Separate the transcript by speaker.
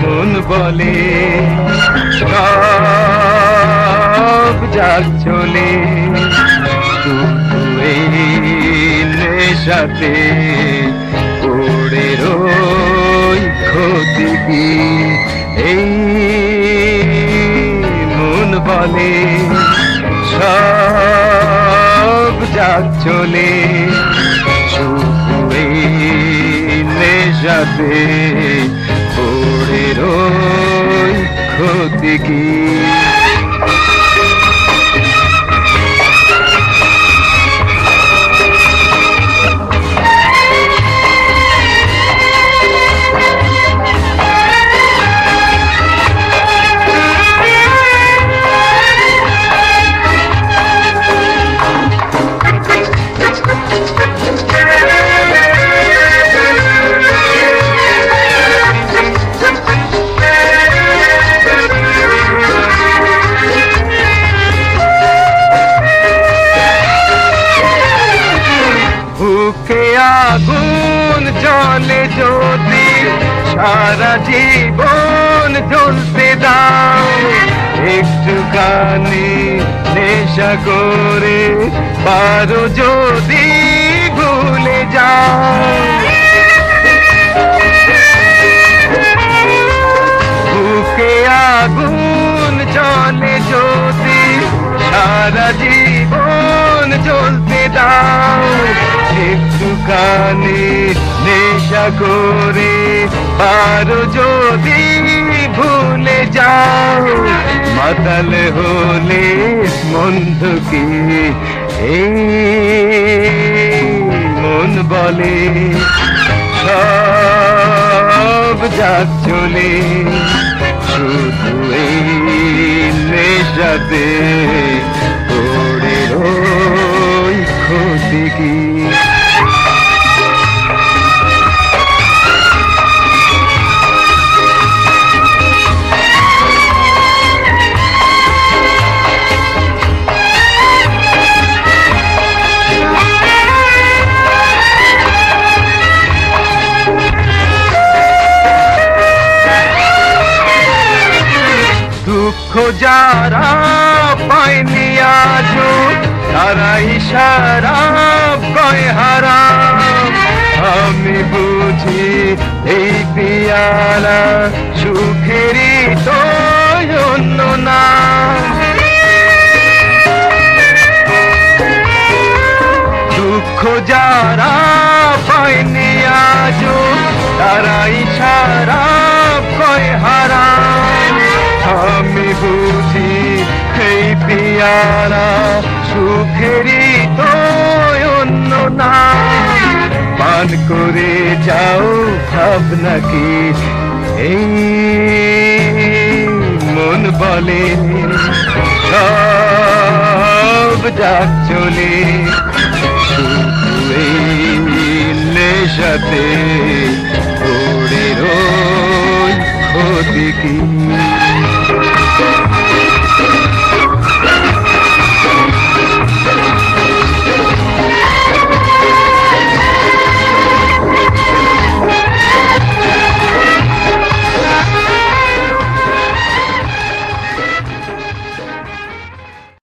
Speaker 1: মন বলে, সব যাক চলে সাথে পড়ে রই ক্ষতি এই মন বলে, সব যাক চলে ক্ষতি কি? আগুন জলে যদি সারা জীবন জ্বলতে দাও। একটু গানে নেশা করে পারো যদি ভুলে যাও। বুকে আগুন জলে যদি সারা জীবন জ্বলতে দাও। কানে নেশা করে পারো যদি ভুলে যাও। মাতাল হলে মন্দ কি? এই মন বলে, সব যাক চলে। শুধু নেশাতে দুঃখ যারা পায়নি আজো তারা ইশারা কয় হারা আমি বুঝি এই পিয়ালা পিয়ারা সুখেরই তো অন্য না পান করে যাও ভাবনা কি এই মন বলে। সব যাক চলে নেশাতে ক্ষতি কি?